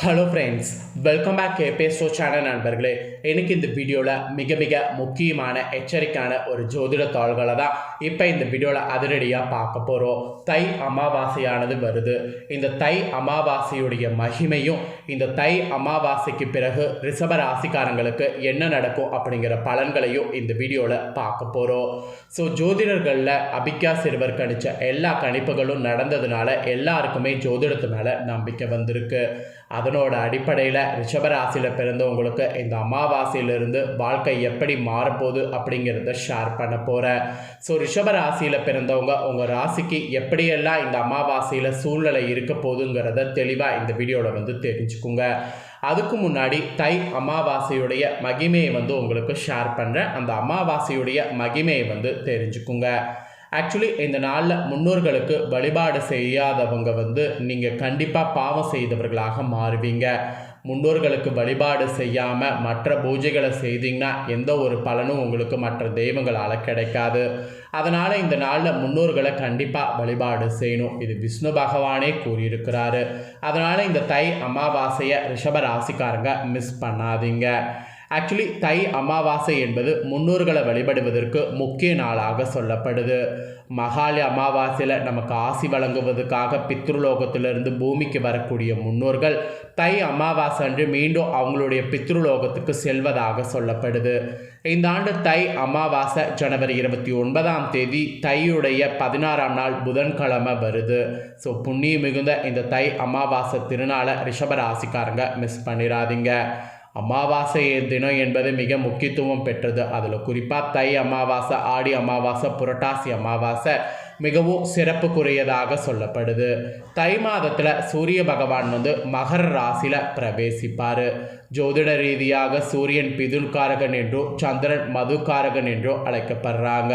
Hello friends welcome back KBSO channel நண்பர்களே. எனக்கு இந்த வீடியோவில் மிக மிக முக்கியமான எச்சரிக்கையான ஒரு ஜோதிட தாள்களை தான் இப்போ இந்த வீடியோவில் அதிரடியாக பார்க்க போகிறோம் தை அமாவாசையானது வருது. இந்த தை அமாவாசையுடைய மகிமையும் இந்த தை அமாவாசைக்கு பிறகு ரிஷப ராசிக்காரங்களுக்கு என்ன நடக்கும் அப்படிங்கிற பலன்களையும் இந்த வீடியோவில் பார்க்க போகிறோம் ஸோ ஜோதிடர்களில் அபிக்யா சிறுவர் கணிச்ச எல்லா கணிப்புகளும் நடந்ததுனால எல்லாருக்குமே ஜோதிடத்து மேலே நம்பிக்கை வந்திருக்கு. அதனோட அடிப்படையில் ரிஷபராசியில் பிறந்தவங்களுக்கு இந்த அமாவாசையிலிருந்து வாழ்க்கை எப்படி மாறப்போகுது அப்படிங்கிறத ஷேர் பண்ண போகிறேன் ஸோ ரிஷபராசியில் பிறந்தவங்க உங்கள் ராசிக்கு எப்படியெல்லாம் இந்த அமாவாசையில் சூழ்நிலை இருக்க போகுதுங்கிறத தெளிவாக இந்த வீடியோவில் வந்து தெரிஞ்சுக்குங்க. அதுக்கு முன்னாடி தை அமாவாசையுடைய மகிமையை வந்து உங்களுக்கு ஷேர் பண்ணுறேன் அந்த அமாவாசையுடைய மகிமையை வந்து தெரிஞ்சுக்குங்க. ஆக்சுவலி இந்த நாளில் முன்னோர்களுக்கு வழிபாடு செய்யாதவங்க வந்து நீங்கள் கண்டிப்பாக பாவம் செய்தவர்களாக மாறுவீங்க. முன்னோர்களுக்கு வழிபாடு செய்யாமல் மற்ற பூஜைகளை செய்தீங்கன்னா எந்த ஒரு பலனும் உங்களுக்கு மற்ற தெய்வங்களால் கிடைக்காது. அதனால் இந்த நாளில் முன்னோர்களை கண்டிப்பாக வழிபாடு செய்யணும். இது விஷ்ணு பகவானே கூறியிருக்கிறாரு. அதனால் இந்த தை அமாவாசையை ரிஷப ராசிக்காரங்க மிஸ் பண்ணாதீங்க. ஆக்சுவலி தை அமாவாசை என்பது முன்னோர்களை வழிபடுவதற்கு முக்கிய நாளாக சொல்லப்படுது. மகாலி அமாவாசையில் நமக்கு ஆசி வழங்குவதற்காக பித்ருலோகத்திலிருந்து பூமிக்கு வரக்கூடிய முன்னோர்கள் தை அமாவாசை அன்று மீண்டும் அவங்களுடைய பித்ருலோகத்துக்கு செல்வதாக சொல்லப்படுது. இந்த ஆண்டு தை அமாவாசை ஜனவரி இருபத்தி ஒன்பதாம் தேதி தையுடைய பதினாறாம் நாள் புதன்கிழமை வருது. ஸோ புண்ணியம் மிகுந்த இந்த தை அமாவாசை திருநாளை ரிஷபராசிக்காரங்க மிஸ் பண்ணிடாதீங்க அமாவாசை தினம் என்பது மிக முக்கியத்துவம் பெற்றது. அதில் குறிப்பாக தை அமாவாசை ஆடி அமாவாசை புரட்டாசி அமாவாசை மிகவும் சிறப்புக்குரியதாக சொல்லப்படுது. தை மாதத்தில் சூரிய பகவான் வந்து மகர ராசியில் பிரவேசிப்பார். ஜோதிட ரீதியாக சூரியன் பிதுல்காரகன் என்றும் சந்திரன் மதுக்காரகன் என்றும் அழைக்கப்படுறாங்க.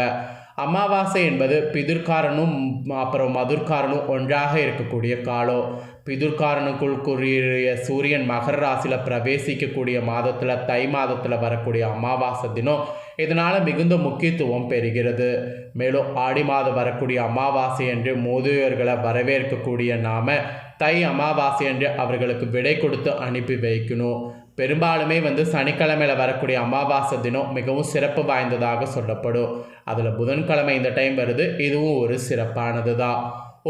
அமாவாசை என்பது பிதுர்காரனும் அப்புறம் மதுர்காரனும் ஒன்றாக இருக்கக்கூடிய காலம். பிதுர்காரனுக்குள் கூறிய சூரியன் மகர ராசியில் பிரவேசிக்கக்கூடிய மாதத்தில் தை மாதத்தில் வரக்கூடிய அமாவாசை தினம் இதனால் மிகுந்த முக்கியத்துவம் பெறுகிறது. மேலும் ஆடி மாதம் வரக்கூடிய அமாவாசை என்று மோதியோர்களை வரவேற்கக்கூடிய நாம தை அமாவாசை என்று அவர்களுக்கு விடை கொடுத்து அனுப்பி வைக்கணும். பெரும்பாலுமே வந்து சனிக்கிழமையில் வரக்கூடிய அமாவாசை தினம் மிகவும் சிறப்பு வாய்ந்ததாக சொல்லப்படும். அதில் புதன்கிழமை இந்த டைம் வருது இதுவும் ஒரு சிறப்பானது தான்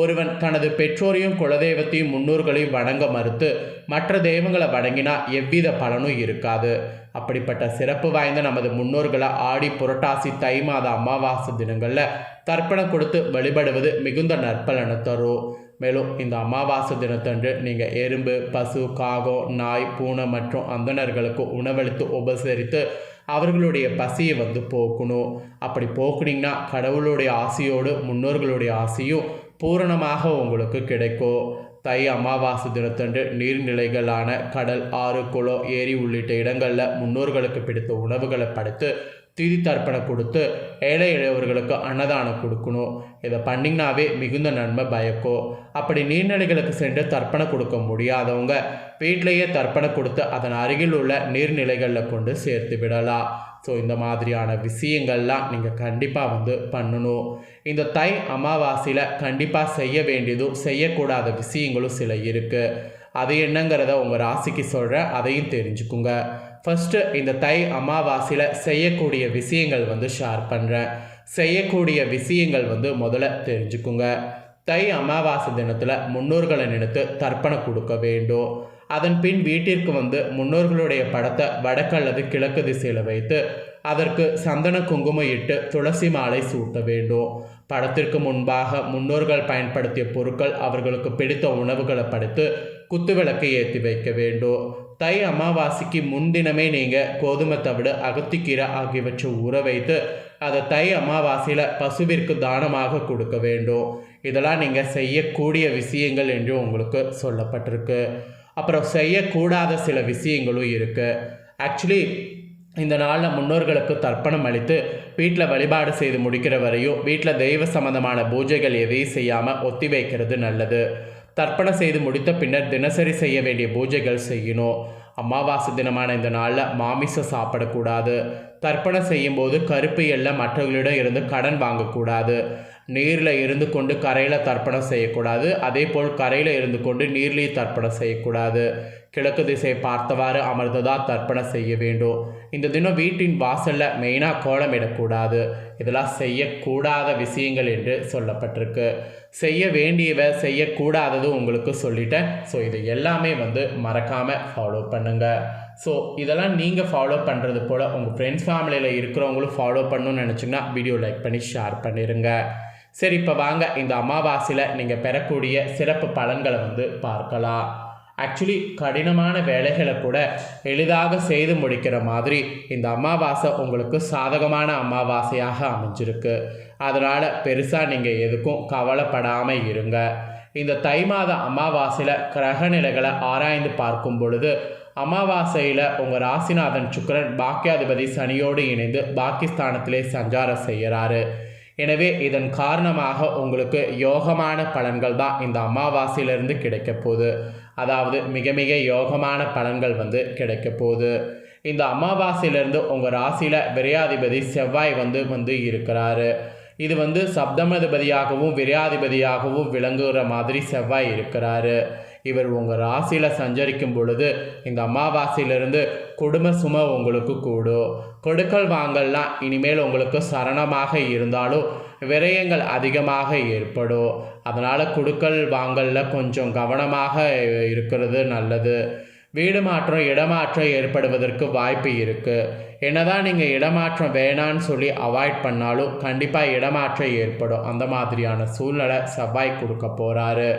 ஒருவன் தனது பெற்றோரையும் குலதெய்வத்தையும் முன்னோர்களையும் வணங்க மறுத்து மற்ற தெய்வங்களை வணங்கினா எவ்வித பலனும் இருக்காது. அப்படிப்பட்ட சிறப்பு வாய்ந்த நமது முன்னோர்களை ஆடி புரட்டாசி தை மாத அமாவாசை தினங்களில் தர்ப்பணம் கொடுத்து வழிபடுவது மிகுந்த நற்பலனை தரும். மேலும் இந்த அமாவாசை தினத்தன்று நீங்கள் எறும்பு பசு காகம் நாய் பூனை மற்றும் அந்தணர்களுக்கு உணவளித்து உபசரித்து அவர்களுடைய பசியை வந்து போக்கணும். அப்படி போக்குனீங்கன்னா கடவுளுடைய ஆசையோடு முன்னோர்களுடைய ஆசையும் பூரணமாக உங்களுக்கு கிடைக்கும். தை அமாவாசை தினத்தன்று நீர்நிலைகளான கடல் ஆறு குளம் ஏரி உள்ளிட்ட இடங்களில் முன்னோர்களுக்கு பிடித்த உணவுகளை படைத்து திதி தர்ப்பணம் கொடுத்து ஏழை இளையவர்களுக்கு அன்னதானம் கொடுக்கணும். இதை பண்ணிங்கனாவே மிகுந்த நன்மை பயக்கும் அப்படி நீர்நிலைகளுக்கு சென்று தர்ப்பணம் கொடுக்க முடியாதவங்க வீட்டிலேயே தர்ப்பணம் கொடுத்து அதன் அருகில் உள்ள நீர்நிலைகளில் கொண்டு சேர்த்து விடலாம். ஸோ இந்த மாதிரியான விஷயங்கள்லாம் நீங்கள் கண்டிப்பாக வந்து பண்ணணும். இந்த தை அமாவாசையில் கண்டிப்பாக செய்ய வேண்டியதும் செய்யக்கூடாத விஷயங்களும் சில இருக்குது அது என்னங்கிறத உங்கள் ராசிக்கு சொல்கிறேன் அதையும் தெரிஞ்சுக்குங்க. ஃபஸ்ட்டு இந்த தை அமாவாசையில் செய்யக்கூடிய விஷயங்கள் வந்து ஷேர் பண்ணுறேன் செய்யக்கூடிய விஷயங்கள் வந்து முதல்ல தெரிஞ்சுக்குங்க. தை அமாவாசை தினத்தில் முன்னோர்களை நினைத்து தர்ப்பணம் கொடுக்க வேண்டும். அதன் பின் வீட்டிற்கு வந்து முன்னோர்களுடைய படத்தை வடக்கு அல்லது கிழக்கு திசையில் வைத்து அதற்கு சந்தன குங்குமம் இட்டு துளசி மாலை சூட்ட வேண்டும். படத்திற்கு முன்பாக முன்னோர்கள் பயன்படுத்திய பொருட்கள் அவர்களுக்கு பிடித்த உணவுகளை படைத்து குத்துவிளக்கு ஏற்றி வைக்க வேண்டும் தை அமாவாசைக்கு முன்தினமே நீங்கள் கோதுமை தவிடு அகத்திக்கீரை ஆகியவற்றை ஊற வைத்து அதை தை அமாவாசையில் பசுவிற்கு தானமாக கொடுக்க வேண்டும் இதெல்லாம் நீங்கள் செய்யக்கூடிய விஷயங்கள் என்று உங்களுக்கு சொல்லப்பட்டிருக்கு. அப்புறம் செய்யக்கூடாத சில விஷயங்களும் இருக்குது ஆக்சுவலி இந்த நாளில் முன்னோர்களுக்கு தர்ப்பணம் அளித்து வீட்டில் வழிபாடு செய்து முடிக்கிற வரையும் வீட்டில் தெய்வ சம்பந்தமான பூஜைகள் எதையும் செய்யாமல் ஒத்தி வைக்கிறது நல்லது. தர்ப்பணம் செய்து முடித்த பின்னர் தினசரி செய்ய வேண்டிய பூஜைகள் செய்யணும். அமாவாசை தினமான இந்த நாளில் மாமிசம் சாப்பிடக்கூடாது. தர்ப்பணம் செய்யும்போது கருப்பு எல்லை மற்றவர்களிடம் இருந்து கடன் வாங்கக்கூடாது. நீரில் இருந்து கொண்டு கரையில் தர்ப்பணம் செய்யக்கூடாது. அதே போல் கரையில் இருந்து கொண்டு நீர்லேயும் தர்ப்பணம் செய்யக்கூடாது. கிழக்கு திசையை பார்த்தவாறு அமர்ந்ததாக தர்ப்பணம் செய்ய வேண்டும். இந்த தினம் வீட்டின் வாசலில் மெயினாக கோலமிடக்கூடாது இதெல்லாம் செய்யக்கூடாத விஷயங்கள் என்று சொல்லப்பட்டிருக்கு. செய்ய வேண்டியவை செய்யக்கூடாதது உங்களுக்கு சொல்லிட்டேன். ஸோ இது எல்லாமே வந்து மறக்காமல் ஃபாலோ பண்ணுங்கள் ஸோ இதெல்லாம் நீங்கள் ஃபாலோ பண்ணுறது போல் உங்கள் ஃப்ரெண்ட்ஸ் ஃபேமிலியில் இருக்கிறவங்களும் ஃபாலோ பண்ணணும்னு நினச்சிங்கன்னா வீடியோ லைக் பண்ணி ஷேர் பண்ணிடுங்க சரி இப்போ வாங்க. இந்த அமாவாசையில் நீங்கள் பெறக்கூடிய சிறப்பு பலன்களை வந்து பார்க்கலாம். ஆக்சுவலி கடினமான வேலைகளை கூட எளிதாக செய்து முடிக்கிற மாதிரி இந்த அமாவாசை உங்களுக்கு சாதகமான அமாவாசையாக அமைஞ்சிருக்கு. அதனால் பெருசாக நீங்கள் எதுக்கும் கவலைப்படாமல் இருங்க. இந்த தை மாத அமாவாசையில் கிரக நிலைகளை ஆராய்ந்து பார்க்கும் பொழுது அமாவாசையில் உங்கள் ராசிநாதன் சுக்கரன் பாக்கியாதிபதி சனியோடு இணைந்து பாகிஸ்தானத்திலே சஞ்சாரம் செய்கிறாரு எனவே இதன் காரணமாக உங்களுக்கு யோகமான பலன்கள் தான் இந்த அமாவாசையிலிருந்து கிடைக்க போகுது. அதாவது மிக மிக யோகமான பலன்கள் வந்து கிடைக்க போகுது. இந்த அமாவாசையிலிருந்து உங்கள் ராசியில் விரையாதிபதி செவ்வாய் வந்து வந்து இருக்கிறாரு. இது வந்து சப்தமதிபதியாகவும் விரையாதிபதியாகவும் விளங்குகிற மாதிரி செவ்வாய் இருக்கிறாரு. இவர் உங்கள் ராசியில் சஞ்சரிக்கும் பொழுது இந்த அமாவாசையிலிருந்து குடும்ப சுமை உங்களுக்கு கூடும். கொடுக்கல் வாங்கல்லாம் இனிமேல் உங்களுக்கு சரணமாக இருந்தாலும் விரயங்கள் அதிகமாக ஏற்படும். அதனால் கொடுக்கல் வாங்கலில் கொஞ்சம் கவனமாக இருக்கிறது நல்லது. வீடு மாற்றம் இடமாற்றம் ஏற்படுவதற்கு வாய்ப்பு இருக்குது என்னதான் நீங்கள் இடமாற்றம் வேணான்னு சொல்லி அவாய்ட் பண்ணாலும் கண்டிப்பாக இடமாற்றம் ஏற்படும். அந்த மாதிரியான சூழ்நிலை செவ்வாய் கொடுக்க போகிறாரு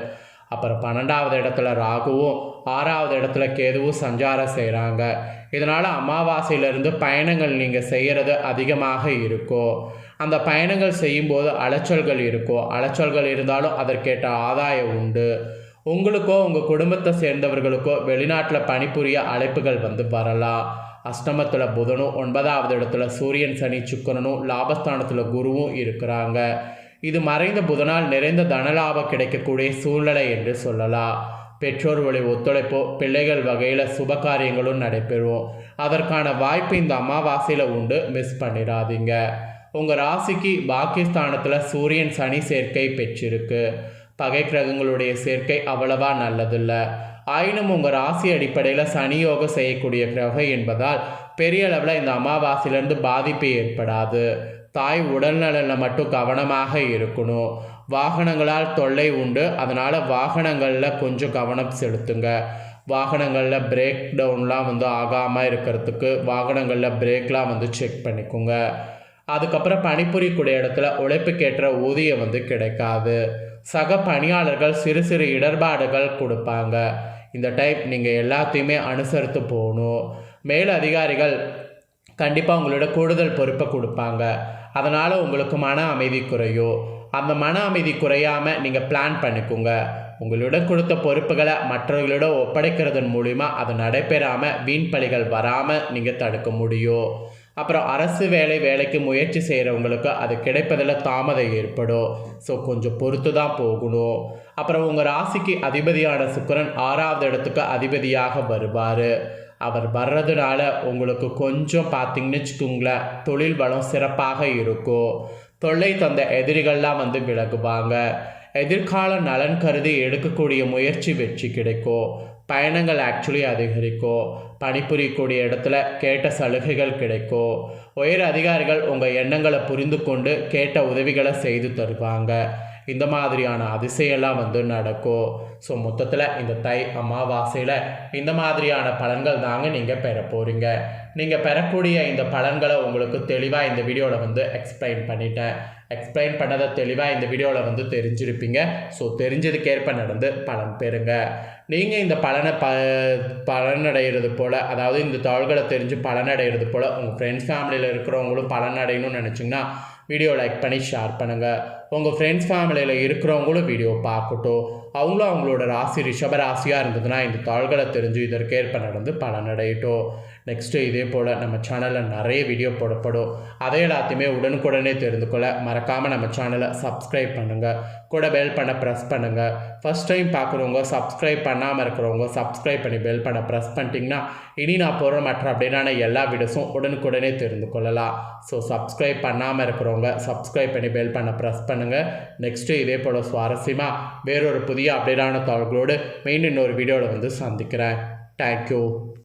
அப்புறம் பன்னெண்டாவது இடத்துல ராகுவும் ஆறாவது இடத்துல கேதுவும் சஞ்சாரம் செய்கிறாங்க இதனால் அமாவாசையிலிருந்து பயணங்கள் நீங்கள் செய்கிறது அதிகமாக இருக்கும் அந்த பயணங்கள் செய்யும்போது அலைச்சல்கள் இருக்கும் அலைச்சல்கள் இருந்தாலும் அதற்கேற்ற ஆதாயம் உண்டு. உங்களுக்கோ உங்கள் குடும்பத்தை சேர்ந்தவர்களுக்கோ வெளிநாட்டில் பணிபுரிய அழைப்புகள் வந்து வரலாம். அஷ்டமத்தில் புதனும் ஒன்பதாவது இடத்துல சூரியன் சனி சுக்கரனும் லாபஸ்தானத்தில் குருவும் இருக்கிறாங்க. இது மறைந்த புதனால் நிறைந்த தனலாபம் கிடைக்கக்கூடிய சூழ்நிலை என்று சொல்லலாம். பெற்றோர் வழி ஒத்துழைப்போ பிள்ளைகள் வகையில் சுப காரியங்களும் நடைபெறும். அதற்கான வாய்ப்பு இந்த அமாவாசையில் உண்டு. மிஸ் பண்ணிடாதீங்க. உங்கள் ராசிக்கு பாகிஸ்தானத்தில் சூரியன் சனி சேர்க்கை பெற்றிருக்கு. பகை கிரகங்களுடைய சேர்க்கை அவ்வளவா நல்லதில்லை. ஆயினும் உங்கள் ராசி அடிப்படையில் சனி யோகம் செய்யக்கூடிய கிரகம் என்பதால் பெரிய அளவில் இந்த அமாவாசையிலேருந்து பாதிப்பு ஏற்படாது. தாய் உடல்நலனில் மட்டும் கவனமாக இருக்கணும். வாகனங்களால் தொல்லை உண்டு. அதனால் வாகனங்களில் கொஞ்சம் கவனம் செலுத்துங்க. வாகனங்களில் பிரேக் டவுன்லாம் வந்து ஆகாமல் இருக்கிறதுக்கு வாகனங்களில் பிரேக்லாம் வந்து செக் பண்ணிக்கோங்க. அதுக்கப்புறம் பணிபுரியக்கூடிய இடத்துல உழைப்புக்கேற்ற ஊதியம் வந்து கிடைக்காது. சக பணியாளர்கள் சிறு சிறு இடர்பாடுகள் கொடுப்பாங்க. இந்த டைப் நீங்கள் எல்லாத்தையுமே அனுசரித்து போகணும். மேல் அதிகாரிகள் கண்டிப்பாக உங்களோட கூடுதல் பொறுப்பை கொடுப்பாங்க. அதனால் உங்களுக்கு மன அமைதி குறையும் அந்த மன அமைதி குறையாமல் நீங்கள் பிளான் பண்ணிக்கோங்க. உங்களிடம் கொடுத்த பொறுப்புகளை மற்றவர்களிடம் ஒப்படைக்கிறதன் மூலிமா அது நடைபெறாமல் வீண் பழிகள் வராமல் நீங்கள் தடுக்க முடியும் அப்புறம் அரசு வேலை வேலைக்கு முயற்சி செய்கிறவங்களுக்கு அது கிடைப்பதில் தாமதம் ஏற்படும் ஸோ கொஞ்சம் பொறுத்து தான் போகணும். அப்புறம் உங்கள் ராசிக்கு அதிபதியான சுக்கிரன் ஆறாவது இடத்துக்கு அதிபதியாக வருவார். அவர் வர்றதுனால உங்களுக்கு கொஞ்சம் பார்த்தீங்கன்னு வச்சுக்கோங்களேன் தொழில் வளம் சிறப்பாக இருக்கும். தொல்லை தந்த எதிரிகள்லாம் வந்து விலகுவாங்க. எதிர்கால நலன் கருதி எடுக்கக்கூடிய முயற்சி வெற்றி கிடைக்கும். பயணங்கள் ஆக்சுவலி அதிகரிக்கும். பணிபுரியக்கூடிய இடத்துல கேட்ட சலுகைகள் கிடைக்கும். உயர் அதிகாரிகள் உங்கள் எண்ணங்களை புரிந்து கொண்டு கேட்ட உதவிகளை செய்து தருவாங்க. இந்த மாதிரியான அதிசயம்லாம் வந்து நடக்கும். ஸோ மொத்தத்தில் இந்த தை அமாவாசையில் இந்த மாதிரியான பலன்கள் தாங்க நீங்கள் பெற போகிறீங்க நீங்கள் பெறக்கூடிய இந்த பலன்களை உங்களுக்கு தெளிவாக இந்த வீடியோவில் வந்து எக்ஸ்பிளைன் பண்ணிட்டேன். எக்ஸ்பிளைன் பண்ணதை தெளிவாக இந்த வீடியோவில் வந்து தெரிஞ்சிருப்பீங்க. ஸோ தெரிஞ்சதுக்கேற்ப நடந்து பலன் பெறுங்க. நீங்கள் இந்த பலனை ப பலனடைகிறது போல் அதாவது இந்த தாள்களை தெரிஞ்சு பலனடைகிறது போல் உங்கள் ஃப்ரெண்ட்ஸ் ஃபேமிலியில் இருக்கிறவங்களும் பலனடையணும்னு நினச்சிங்கன்னா வீடியோ லைக் பண்ணி ஷேர் பண்ணுங்கள் உங்கள் ஃப்ரெண்ட்ஸ் ஃபேமிலியில் இருக்கிறவங்களும் வீடியோ பார்க்கட்டும். அவங்களும் அவங்களோட ராசி ரிஷப ராசியாக இருந்ததுன்னா இந்த தாள்களை தெரிஞ்சு இதற்கேற்ப நடந்து பலனடையட்டும் நெக்ஸ்ட்டு இதே போல் நம்ம சேனலில் நிறைய வீடியோ போடப்படும். அதை எல்லாத்தையுமே உடனுக்குடனே தெரிந்து கொள்ள மறக்காமல் நம்ம சேனலை சப்ஸ்கிரைப் பண்ணுங்கள் கூட பெல் பண்ண ப்ரெஸ் பண்ணுங்கள் ஃபஸ்ட் டைம் பார்க்குறவங்க சப்ஸ்கிரைப் பண்ணாமல் இருக்கிறவங்க சப்ஸ்கிரைப் பண்ணி பெல் பண்ண ப்ரெஸ் பண்ணிட்டீங்கன்னா இனி நான் போடுற மற்ற அப்படின்னா எல்லா வீடியோஸும் உடனுக்குடனே தெரிந்து கொள்ளலாம். ஸோ சப்ஸ்கிரைப் பண்ணாமல் இருக்கிறவங்க சப்ஸ்கிரைப் பண்ணி பெல் பண்ண ப்ரெஸ் பண்ணுங்கள் நெக்ஸ்ட்டு இதே போல் சுவாரஸ்யமாக வேறொரு புதிய அப்டேட்டான தகவல்களோடு மெயின் இன்னொரு வீடியோவில் வந்து சந்திக்கிறேன். தேங்க்யூ